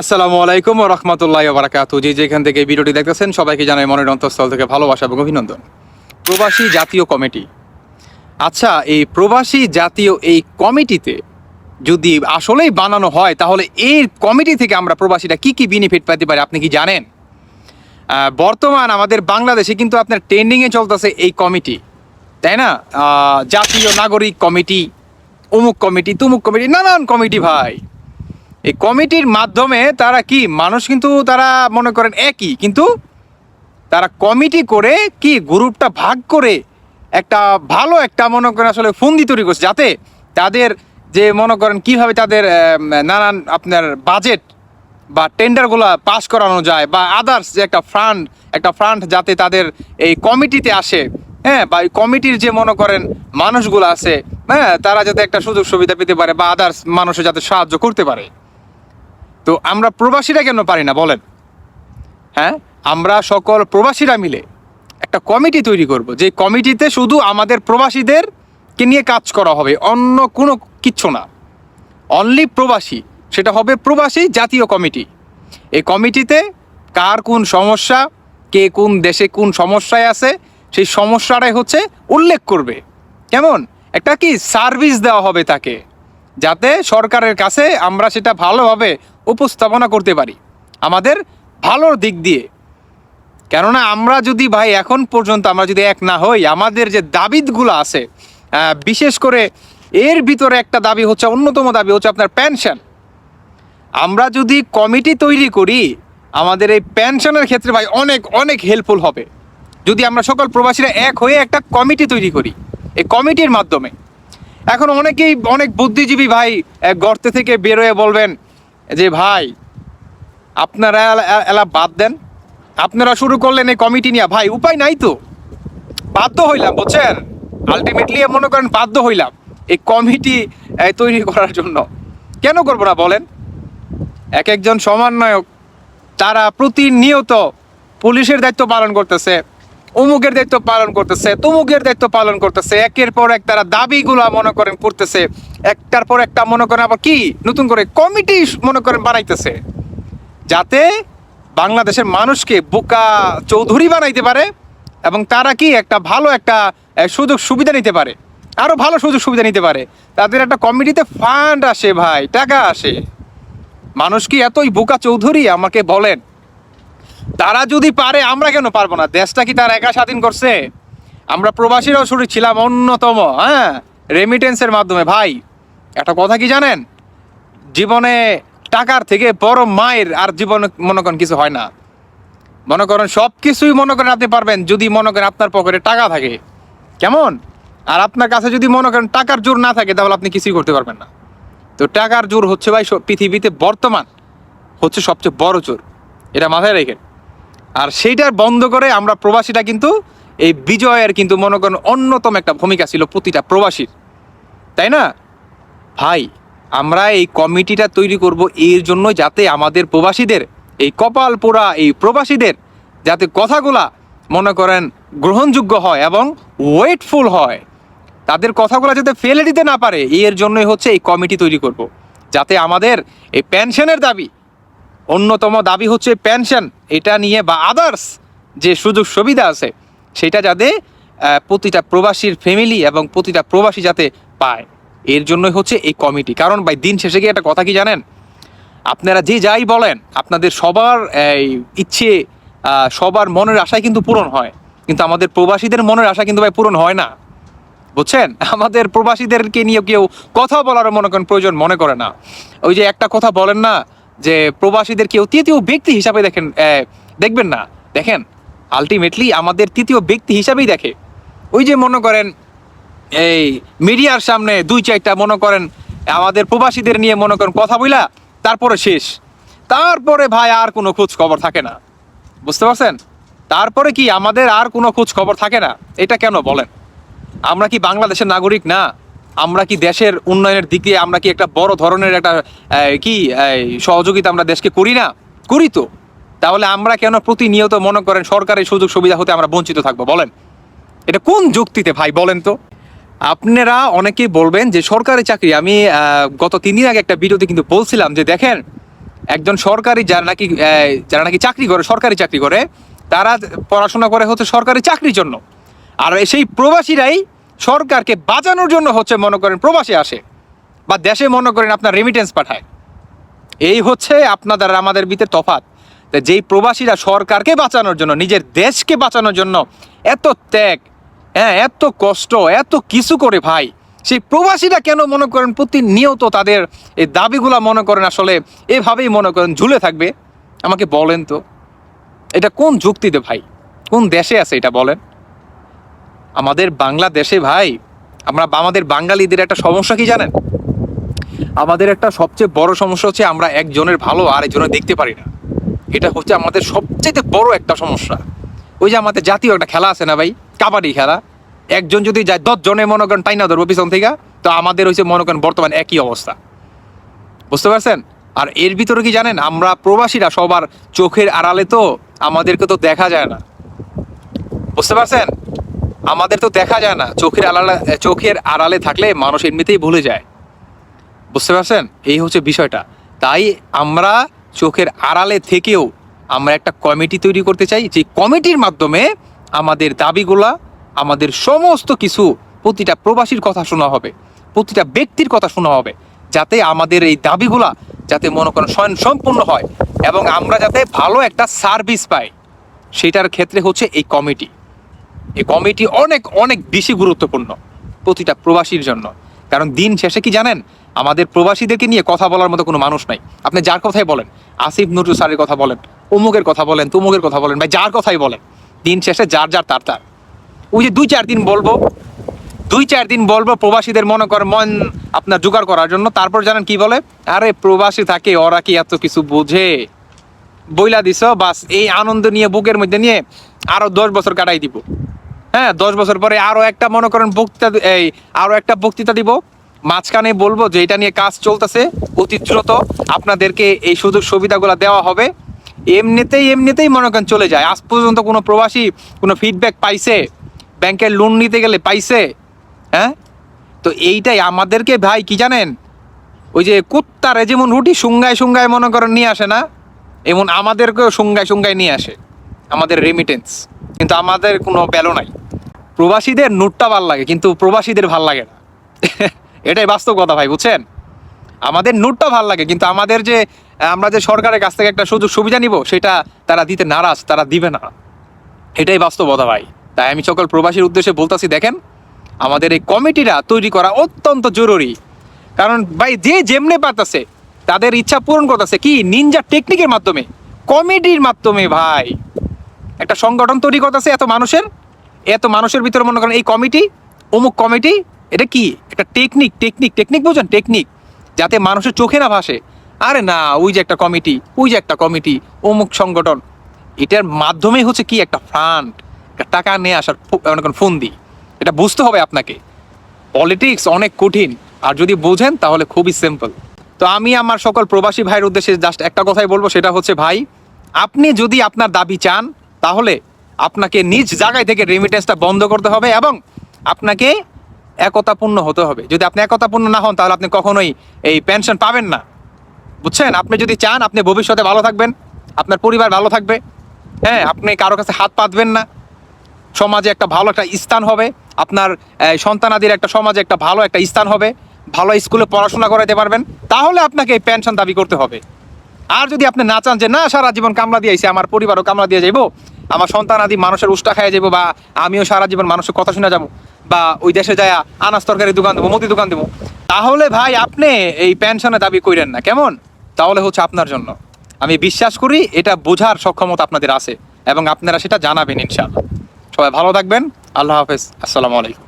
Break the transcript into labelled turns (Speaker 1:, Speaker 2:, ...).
Speaker 1: আসসালামু আলাইকুম রহমতুল্লাহ বারাকাতু। যে যেখান থেকে ভিডিওটি দেখতেছেন, সবাইকে জানাই মনের অন্তঃস্থল থেকে ভালোবাসা এবং অভিনন্দন। প্রবাসী জাতীয় কমিটি। আচ্ছা এই প্রবাসী জাতীয় এই কমিটিতে যদি আসলেই বানানো হয়, তাহলে এই কমিটি থেকে আমরা প্রবাসীরা কি কি বেনিফিট পেতে পারি, আপনি কি জানেন? বর্তমান আমাদের বাংলাদেশে কিন্তু আপনার ট্রেন্ডিংয়ে চলতেছে এই কমিটি। তাই না? জাতীয় নাগরিক কমিটি, অমুক কমিটি, তুমুক কমিটি, নানান কমিটি ভাই। এই কমিটির মাধ্যমে তারা কি? মানুষ কিন্তু তারা মনে করেন একই, কিন্তু তারা কমিটি করে কি গ্রুপটা ভাগ করে একটা ভালো একটা মনে করেন আসলে ফন্দি তৈরি করছে, যাতে তাদের যে মনে করেন কীভাবে তাদের নানান আপনার বাজেট বা টেন্ডারগুলো পাস করানো যায় বা আদার্স যে একটা ফান্ড একটা ফান্ড যাতে তাদের এই কমিটিতে আসে হ্যাঁ বা এই কমিটির যে মনে করেন মানুষগুলো আছে হ্যাঁ তারা যাতে একটা সুযোগ সুবিধা পেতে পারে বা আদার্স মানুষের যাতে সাহায্য করতে পারে। তো আমরা প্রবাসীরা কেন পারি না, বলেন? হ্যাঁ? আমরা সকল প্রবাসীরা মিলে একটা কমিটি তৈরি করব, যে কমিটিতে শুধু আমাদের প্রবাসীদেরকে নিয়ে কাজ করা হবে, অন্য কোনো কিচ্ছু না। অনলি প্রবাসী, সেটা হবে প্রবাসী জাতীয় কমিটি। এই কমিটিতে কার কোন সমস্যা, কে কোন দেশে কোন সমস্যায় আছে, সেই সমস্যাটাই হচ্ছে উল্লেখ করবে। কেমন? একটা কি সার্ভিস দেওয়া হবে তাকে, যাতে সরকারের কাছে আমরা সেটা ভালোভাবে উপস্থাপনা করতে পারি, আমাদের ভালোর দিক দিয়ে। কেননা আমরা যদি ভাই এখন পর্যন্ত আমরা যদি এক না হই, আমাদের যে দাবিগুলো আছে বিশেষ করে এর ভিতরে একটা দাবি হচ্ছে, অন্যতম দাবি হচ্ছে আপনার পেনশন। আমরা যদি কমিটি তৈরি করি, আমাদের এই পেনশনের ক্ষেত্রে ভাই অনেক অনেক হেল্পফুল হবে। যদি আমরা সকল প্রবাসীরা এক হয়ে একটা কমিটি তৈরি করি, এই কমিটির মাধ্যমে। এখন অনেকেই অনেক বুদ্ধিজীবী ভাই গর্তে থেকে বেরোয় বলবেন যে ভাই, আপনারা এলা- বাদ দেন। আপনারা শুরু করলেন এই কমিটি নিয়ে। ভাই, উপায় নাই তো। বাধ্য হইলাম, বুঝছেন? আলটিমেটলি মনে করেন বাধ্য হইলাম এই কমিটি তৈরি করার জন্য। কেন করব না বলেন? এক একজন সমন্বয়ক তারা প্রতিনিয়ত পুলিশের দায়িত্ব পালন করতেছে অমুকের দায়িত্ব পালন করতেছে, তমুকের দায়িত্ব পালন করতেছে, একের পর এক তারা দাবিগুলা মনে করেন করতেছে, একটার পর একটা মনে করেন আবার কি, নতুন করে কমিটি মনে করেন বানাইতেছে, যাতে বাংলাদেশের মানুষকে বোকা চৌধুরী বানাইতে পারে এবং তারা কি একটা ভালো একটা সুযোগ সুবিধা নিতে পারে, আরও ভালো সুযোগ সুবিধা নিতে পারে। তাদের একটা কমিটিতে ফান্ড আসে ভাই, টাকা আসে। মানুষ কি এতই বোকা চৌধুরী আমাকে বলেন? তারা যদি পারে, আমরা কেন পারব না? দেশটা কি তার একা স্বাধীন করছে? আমরা প্রবাসীরাও শুরু ছিলাম অন্যতম হ্যাঁ? রেমিটেন্সের মাধ্যমে। ভাই, একটা কথা কি জানেন? জীবনে টাকার থেকে বড় মায়ের আর জীবনে মনে করেন কিছু হয় না। মনে করেন সব কিছুই মনে করেন আপনি পারবেন যদি মনে করেন আপনার পকেটে টাকা থাকে। কেমন? আর আপনার কাছে যদি মনে করেন টাকার জোর না থাকে, তাহলে আপনি কিছুই করতে পারবেন না। তো টাকার জোর হচ্ছে ভাই পৃথিবীতে বর্তমান হচ্ছে সবচেয়ে বড় জোর। এটা মাথায় রেখেন আর সেইটার বন্ধ করে আমরা প্রবাসীটা কিন্তু এই বিজয়ের কিন্তু মনে করেন অন্যতম একটা ভূমিকা ছিল প্রতিটা প্রবাসীর। তাই না? ভাই, আমরা এই কমিটিটা তৈরি করব এর জন্য যাতে আমাদের প্রবাসীদের, এই কপাল পোড়া এই প্রবাসীদের যাতে কথাগুলা মনে করেন গ্রহণযোগ্য হয় এবং ওয়েটফুল হয়। তাদের কথাগুলো যাতে ফেলে দিতে না পারে, এর জন্যই হচ্ছে এই কমিটি তৈরি করব। যাতে আমাদের এই পেনশনের দাবি অন্যতম দাবি হচ্ছে পেনশন। এটা নিয়ে বা আদার্স যে সুযোগ সুবিধা আছে, সেটা যাতে প্রতিটা প্রবাসীর ফ্যামিলি এবং প্রতিটা প্রবাসী যাতে পায়। এর জন্যই হচ্ছে এই কমিটি কারণ ভাই, দিন শেষে গিয়ে একটা কথা কি জানেন? আপনারা যে যাই বলেন, আপনাদের সবার ইচ্ছে সবার মনের আশাই কিন্তু পূরণ হয়। কিন্তু আমাদের প্রবাসীদের মনের আশা কিন্তু ভাই পূরণ হয় না। বুঝছেন? আমাদের প্রবাসীদেরকে নিয়ে কেউ কথা বলার মনে করেন প্রয়োজন মনে করে না। ওই যে একটা কথা বলেন না যে প্রবাসীদের কেউ তৃতীয় ব্যক্তি হিসাবে দেখেন দেখবেন না। দেখেন আলটিমেটলি আমাদের তৃতীয় ব্যক্তি হিসাবেই দেখে। ওই যে মনে করেন, এই মিডিয়ার সামনে দুই চারটা মনে করেন, আমাদের প্রবাসীদের নিয়ে মনে করেন কথা বইলা, তারপরে শেষ। তারপরে ভাই আর কোনো খোঁজ খবর থাকে না। বুঝতে পারছেন? তারপরে কি আমাদের আর কোনো খোঁজ খবর থাকে না? এটা কেন বলেন? আমরা কি বাংলাদেশের নাগরিক না? আমরা কি দেশের উন্নয়নের দিকে আমরা কি একটা বড় ধরনের একটা কি সহযোগিতা আমরা দেশকে করি না? করি তো। তাহলে আমরা কেন প্রতিনিয়ত মনে করেন সরকারের সুযোগ সুবিধা হতে আমরা বঞ্চিত থাকব? বলেন। এটা কোন যুক্তিতে ভাই, বলেন তো। আপনারা অনেকেই বলবেন যে সরকারি চাকরি, আমি গত তিন দিন আগে একটা ভিডিওতে কিন্তু বলছিলাম যে দেখেন, একজন সরকারি যারা নাকি যারা নাকি চাকরি করে, সরকারি চাকরি করে, তারা পড়াশোনা করে হচ্ছে সরকারি চাকরির জন্য। আর সেই প্রবাসীরাই সরকারকে বাঁচানোর জন্য হচ্ছে মনে করেন প্রবাসী আসে বা দেশে মনে করেন আপনার রেমিটেন্স পাঠায়। এই হচ্ছে আপনাদের আমাদের ভিতরে তফাৎ তা যেই প্রবাসীরা সরকারকে বাঁচানোর জন্য, নিজের দেশকে বাঁচানোর জন্য এত ত্যাগ হ্যাঁ এত কষ্ট, এত কিছু করে ভাই, সেই প্রবাসীরা কেন মনে করেন প্রতিনিয়ত তাদের এই দাবিগুলা মনে করেন আসলে এভাবেই মনে করেন ঝুলে থাকবে? আমাকে বলেন তো। এটা কোন যুক্তিতে ভাই? কোন দেশে আছে এটা বলেন? আমাদের বাংলাদেশে ভাই, আমরা আমাদের বাঙালিদের একটা সমস্যা কি জানেন? আমাদের একটা সবচেয়ে বড় সমস্যা হচ্ছে আমরা একজনের ভালো আর একজনের দেখতে পারি না। এটা হচ্ছে আমাদের সবচেয়ে বড় একটা সমস্যা। ওই যে আমাদের জাতীয় একটা খেলা আছে না ভাই, কাবাডি খেলা। একজন যদি যায়, দশ জনে মনে করেন টাইনা ধরবো পিছন থেকে, তো আমাদের হচ্ছে মনে করেন বর্তমান একই অবস্থা। বুঝতে পারছেন? আর এর ভিতরে কি জানেন, আমরা প্রবাসীরা সবার চোখের আড়ালে তো আমাদেরকে তো দেখা যায় না। বুঝতে পারছেন? আমাদের তো দেখা যায় না, চোখের আড়ালে চোখের আড়ালে থাকলে মানুষ এমনিতেই ভুলে যায়। বুঝতে পারছেন? এই হচ্ছে বিষয়টা। তাই আমরা চোখের আড়ালে থেকেও আমরা একটা কমিটি তৈরি করতে চাই, যে কমিটির মাধ্যমে আমাদের দাবিগুলা, আমাদের সমস্ত কিছু প্রতিটা প্রবাসীর কথা শোনা হবে, প্রতিটা ব্যক্তির কথা শোনা হবে, যাতে আমাদের এই দাবিগুলা যাতে মনে করেন স্বয়ং সম্পূর্ণ হয় এবং আমরা যাতে ভালো একটা সার্ভিস পাই। সেটার ক্ষেত্রে হচ্ছে এই কমিটি। এই কমিটি অনেক অনেক বেশি গুরুত্বপূর্ণ প্রতিটা প্রবাসীর জন্য। কারণ দিন শেষে কি জানেন? আমাদের প্রবাসীদেরকে নিয়ে কথা বলার মতো কোনো মানুষ নাই। আপনি যার কথাই বলেন, আসিফ নুরু স্যারের কথা বলেন, অমুকের কথা বলেন, তুমুকের কথা বলেন ভাই যার কথাই বলেন, দিন শেষে যার যার, তার তার। ওই যে দুই চার দিন বলব দুই চার দিন বলব, প্রবাসীদের মনে করে, মন আপনার জোগাড় করার জন্য। তারপর জানেন কি বলে? আরে প্রবাসী থাকে, ওরা কি এত কিছু বোঝে? বইলা দিছ, বাস এই আনন্দ নিয়ে, বুকের মধ্যে নিয়ে আরও দশ বছর কাটাই দিব। হ্যাঁ দশ বছর পরে আরও একটা, মনে করেন, বক্তৃতা এই, আরও একটা বক্তৃতা দিব। মাঝখানে বলব যে এটা নিয়ে কাজ চলতেছে অতি আপনাদেরকে এই সুযোগ সুবিধাগুলো দেওয়া হবে। এমনিতেই এমনিতেই মনে করেন চলে যায়। আজ পর্যন্ত কোনো প্রবাসী কোনো ফিডব্যাক পাইছে? ব্যাংকের লোন নিতে গেলে পাইছে? হ্যাঁ? তো এইটাই আমাদেরকে ভাই, কি জানেন? ওই যে কুত্তারে যেমন রুটি সুঙ্গায় সুঙ্গায় মনে করেন নিয়ে আসে না, এমন আমাদেরকেও সুঙ্গায় সুঙ্গায় নিয়ে আসে। আমাদের রেমিটেন্স কিন্তু আমাদের কোনো প্যালো নাই। প্রবাসীদের নোটটা ভালো লাগে, কিন্তু প্রবাসীদের ভালো লাগে না। এটাই বাস্তব কথা ভাই, বুঝছেন? আমাদের নোটটা ভালো লাগে, কিন্তু আমাদের যে, আমরা যে সরকারের কাছ থেকে একটা সুযোগ সুবিধা নিব, সেটা তারা দিতে নারাজ, তারা দিবে না। এটাই বাস্তবতা ভাই। তাই আমি সকল প্রবাসীর উদ্দেশ্যে বলতেছি, দেখেন, আমাদের এই কমিটিটা তৈরি করা অত্যন্ত জরুরি। কারণ ভাই, যে যেমনে পারতেছে, তাদের ইচ্ছা পূরণ করতেছে কি? নিনজা টেকনিকের মাধ্যমে, কমিটির মাধ্যমে ভাই। একটা সংগঠন তৈরি করতেছে এত মানুষের এত মানুষের ভিতরে মনে করেন এই কমিটি, অমুক কমিটি, এটা কি? একটা টেকনিক টেকনিক টেকনিক বুঝেন টেকনিক যাতে মানুষের চোখে না ভাসে। আরে না, ওই যে একটা কমিটি, ওই যে একটা কমিটি, অমুক সংগঠন। এটার মাধ্যমেই হচ্ছে কি? একটা ফান্ড একটা টাকা নিয়ে আসার মনে করেন ফন্দি এটা বুঝতে হবে আপনাকে। পলিটিক্স অনেক কঠিন। আর যদি বোঝেন, তাহলে খুবই সিম্পল তো আমি আমার সকল প্রবাসী ভাইয়ের উদ্দেশ্যে জাস্ট একটা কথাই বলব, সেটা হচ্ছে, ভাই, আপনি যদি আপনার দাবি চান, তাহলে আপনাকে নিজ জায়গায় থেকে রেমিটেন্সটা বন্ধ করতে হবে এবং আপনাকে একতাপূর্ণ হতে হবে। যদি আপনি একতাপূর্ণ না হন, তাহলে আপনি কখনোই এই পেনশন পাবেন না। বুঝছেন? আপনি যদি চান, আপনি ভবিষ্যতে ভালো থাকবেন, আপনার পরিবার ভালো থাকবে। হ্যাঁ আপনি কারও কাছে হাত পাতবেন না। সমাজে একটা ভালো একটা স্থান হবে। আপনার সন্তানাদির একটা সমাজে একটা ভালো একটা স্থান হবে। ভালো স্কুলে পড়াশোনা করাতে পারবেন। তাহলে আপনাকে এই পেনশন দাবি করতে হবে। আর যদি আপনি না চান যে, না, সারা জীবন কামলা দিয়েছি আমার পরিবারও কামলা দিয়ে যাব আমার সন্তান আদি মানুষের উষ্টা খাইয়ে যাব বা আমিও সারা জীবন মানুষের কথা শুনে যাব বা ওই দেশে যায় আনাজ তরকারি দোকান দেবো, মুদি দোকান দেবো। তাহলে ভাই আপনি এই পেনশনের দাবি করেন না, কেমন? তাহলে হচ্ছে আপনার জন্য। আমি বিশ্বাস করি এটা বোঝার সক্ষমতা আপনাদের আছে এবং আপনারা সেটা জানাবেন ইনশাআল্লাহ। সবাই ভালো থাকবেন, আল্লাহ হাফেজ, আসসালামু আলাইকুম।